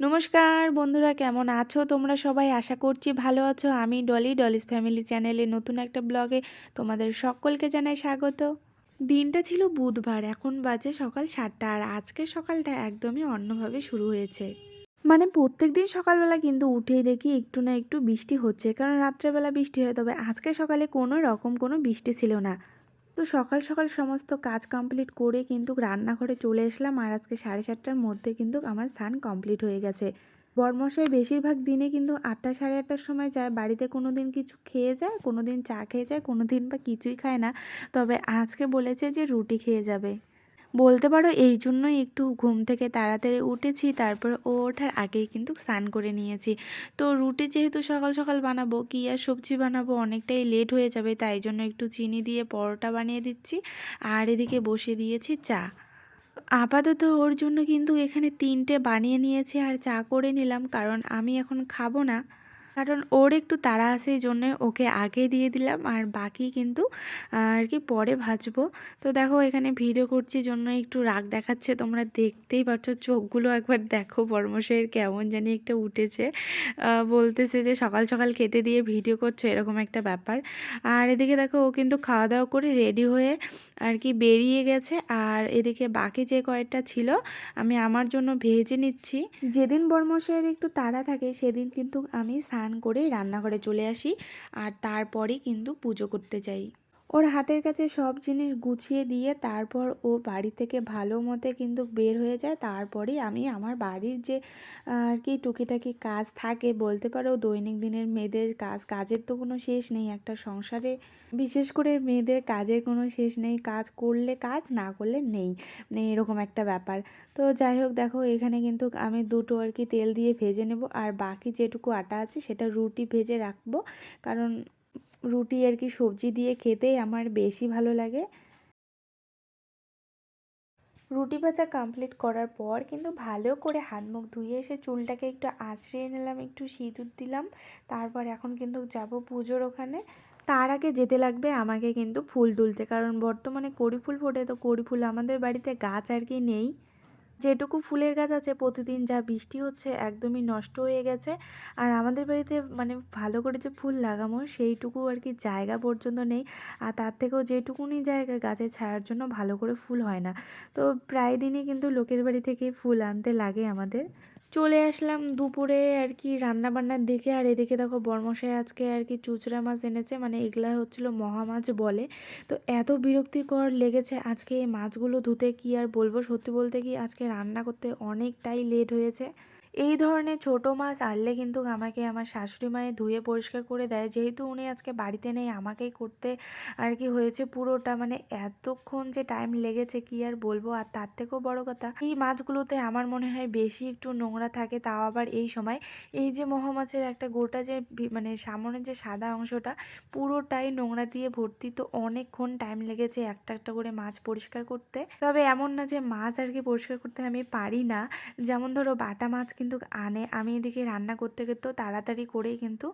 নমস্কার বন্ধুরা, কেমন আছো? তোমরা সবাই আশা করছি ভালো আছো। আমি ডলি, ডলিস ফ্যামিলি চ্যানেলে নতুন একটা ব্লগে তোমাদের সকলকে জানাই স্বাগত। দিনটা ছিল বুধবার, এখন বাজে সকাল সাতটা আর আজকের সকালটা একদমই অন্যভাবে শুরু হয়েছে। মানে প্রত্যেক দিন সকালবেলা কিন্তু উঠেই দেখি একটু না একটু বৃষ্টি হচ্ছে, কারণ রাত্রেবেলা বৃষ্টি হয়, তবে আজকে সকালে কোনো রকম কোনো বৃষ্টি ছিল না। তো সকাল সকাল সমস্ত কাজ কমপ্লিট করে কিন্তু রান্নাঘরে চলে এসলাম আর আজকে সাড়ে সাতটার মধ্যে কিন্তু আমার স্থান কমপ্লিট হয়ে গেছে। বরমশাই বেশিরভাগ দিনে কিন্তু আটটা, সাড়ে আটটার সময় যায়, বাড়িতে কোনো দিন কিছু খেয়ে যায় কোনো দিন চা খেয়ে যায় কোনো দিন বা কিছুই খায় না। তবে আজকে বলেছে যে রুটি খেয়ে যাবে। বলতে পারো এই জন্যই একটু ঘুম থেকে তাড়াতাড়ি উঠেছি, তারপর ও ওঠার আগেই কিন্তু স্নান করে নিয়েছি। তো রুটি যেহেতু সকাল সকাল বানাবো, কি আর সবজি বানাবো, অনেকটাই লেট হয়ে যাবে, তাই জন্য একটু চিনি দিয়ে পরোটা বানিয়ে দিচ্ছি, আর এদিকে বসিয়ে দিয়েছি চা। আপাতত ওর জন্য কিন্তু এখানে তিনটে বানিয়ে নিয়েছি, আর চা করে নিলাম, কারণ আমি এখন খাব না। কারণ ওর একটু তাড়া আছে এই জন্যে ওকে আগে দিয়ে দিলাম আর বাকি কিন্তু আর কি পরে ভাজবো। তো দেখো এখানে ভিডিও করছি জন্য একটু রাগ দেখাচ্ছে, তোমরা দেখতেই পাচ্ছ, চোখগুলো একবার দেখো বর্মশের কেমন জানি একটা উঠেছে। বলতেছে যে সকাল সকাল খেতে দিয়ে ভিডিও করছ, এরকম একটা ব্যাপার। আর এদিকে দেখো ও কিন্তু খাওয়া দাওয়া করে রেডি হয়ে আর কি বেরিয়ে গেছে। আর এদিকে বাকি যে কয়েকটা ছিল, আমি আমার জন্য ভেজে নিচ্ছি। যেদিন বরমশাইয়ের একটু তাড়া থাকে, সেদিন কিন্তু আমি স্নান করে রান্নাঘরে চলে আসি। আর তারপরে কিন্তু পুজো করতে যাই। ওর হাতের কাছে সব জিনিস গুছিয়ে দিয়ে তারপর ও বাড়ি থেকে ভালো মতে কিন্তু বের হয়ে যায়। তারপরেই আমি আমার বাড়ির যে, আর কি টুকিটাকি কাজ থাকে, বলতে পারো দৈনিক দিনের মেয়েদের কাজ, কাজের তো কোনো শেষ নেই। একটা সংসারে, বিশেষ করে মেয়েদের কাজের কোনো শেষ নেই। কাজ করলে কাজ, না করলে নেই। মানে এরকম একটা ব্যাপার। তো যাই হোক, দেখো এখানে কিন্তু আমি দুটো আর কি তেল দিয়ে ভেজে নেব। আর বাকি যেটুকু আটা আছে সেটা রুটি ভেজে রাখব। কারণ রুটি আর কি সবজি দিয়ে খেতেই আমার বেশি ভালো লাগে। রুটি ভাজা কমপ্লিট করার পর কিন্তু ভালো করে হাত মুখ ধুয়ে এসে চুলটাকে একটু আঁচড়িয়ে নিলাম, একটু সিঁদুর দিলাম, তারপর এখন কিন্তু যাব পুজোর ওখানে। তার আগে যেতে লাগবে আমাকে কিন্তু ফুল তুলতে, কারণ বর্তমানে কড়ি ফুল ফোটে, তো কড়ি ফুল আমাদের বাড়িতে গাছ আর কি নেই। যেটুকু ফুলের গাছ আছে, প্রতিদিন যা বৃষ্টি হচ্ছে একদমই নষ্ট হয়ে গেছে। আর আমাদের বাড়িতে মানে ভালো করে যে ফুল লাগাবো, সেইটুকু আর কি জায়গা পর্যন্ত নেই। আর তার থেকেও যেটুকুনি জায়গা গাছে ছায়ার জন্য ভালো করে ফুল হয় না। তো প্রায় দিনই কিন্তু লোকের বাড়ি থেকে ফুল আনতে লাগে আমাদের। চলে আসলাম দুপুরে আর কি রান্না বান্নার দিকে আর এদিকে দেখো বর্মশাই আজকে আর কি চুচড়া মাছ এনেছে মানে এগুলা হচ্ছিল মহা মাছ বলে। তো এত বিরক্তিকর লেগেছে আজকে এই মাছগুলো ধুতে কি আর বলব? সত্যি বলতে কি আজকে রান্না করতে অনেকটাই লেট হয়েছে। এই ধরনের ছোট মাছ আনলে কিন্তু আমাকে আমার শাশুড়ি মায়ে ধুয়ে পরিষ্কার করে দেয়। যেহেতু উনি আজকে বাড়িতে নেই, আমাকেই করতে আর কি হয়েছে পুরোটা। মানে এতক্ষণ যে টাইম লেগেছে, কি আর বলব? আর তার থেকেও বড় কথা, এই মাছগুলোতে আমার মনে হয় বেশি একটু নোংরা থাকে, তাও আবার এই সময়। এই যে মহামাছের একটা গোটা যে মানে সামনের যে সাদা অংশটা, পুরোটাই নোংরা দিয়ে ভর্তি। তো অনেকক্ষণ টাইম লেগেছে একটা একটা করে মাছ পরিষ্কার করতে। তবে এমন না যে মাছ আর কি পরিষ্কার করতে আমি পারি না। যেমন ধরো বাটা মাছ কিন্তু আনে। আমি এদিকে রান্না করতে করতেও তাড়াতাড়ি করেই কিন্তু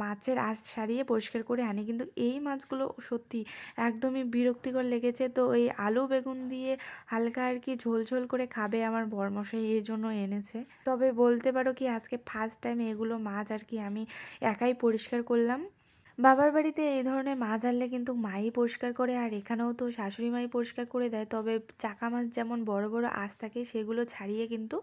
মাছের আঁশ ছাড়িয়ে পরিষ্কার করে আনি। কিন্তু এই মাছগুলো সত্যি একদমই বিরক্তিকর লেগেছে। তো এই আলু বেগুন দিয়ে হালকা আর কি ঝোল ঝোল করে খাবে আমার বরমশাই এই জন্য এনেছে। তবে বলতে পারো কি, আজকে ফার্স্ট টাইম এগুলো মাছ আর কি আমি একাই পরিষ্কার করলাম। বাবার বাড়িতে এই ধরনের মাছ আনলে কিন্তু মাই পরিষ্কার করে, আর এখানেও তো শাশুড়ি মাই পরিষ্কার করে দেয়। তবে চাকা মাছ যেমন বড় বড় আঁশ থাকে, সেগুলো ছাড়িয়ে কিন্তু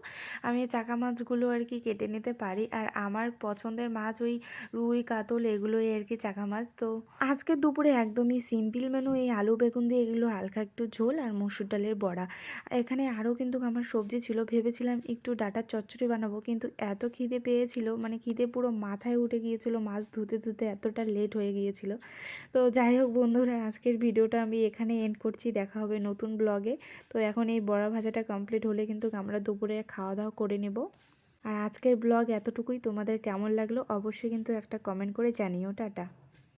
আমি চাকা মাছগুলো আর কি কেটে নিতে পারি। আর আমার পছন্দের মাছ ওই রুই, কাতল এগুলোই আর কি চাকা মাছ। তো আজকে দুপুরে একদমই সিম্পল মেনু এই আলু, বেগুন দিয়ে এগুলো হালকা একটু ঝোল আর মসুর ডালের বড়া। এখানে আরও কিন্তু আমার সবজি ছিল, ভেবেছিলাম একটু ডাটার চচ্চড়ি বানাবো, কিন্তু এত খিদে পেয়েছিল মানে খিদে পুরো মাথায় উঠে গিয়েছিল মাছ ধুতে ধুতে এতটা লেট লেট হয়ে গিয়েছিল। তো যাই হোক বন্ধুরা, আজকের ভিডিওটা আমি এখানে এন্ড করছি। দেখা হবে নতুন ব্লগে তো এখন এই বড়া ভাজাটা কমপ্লিট হলে কিন্তু আমরা দুপুরে খাওয়া দাওয়া করে নেব। আর আজকের ব্লগ এতটুকুই। তোমাদের কেমন লাগল অবশ্যই কিন্তু একটা কমেন্ট করে জানিও। টাটা।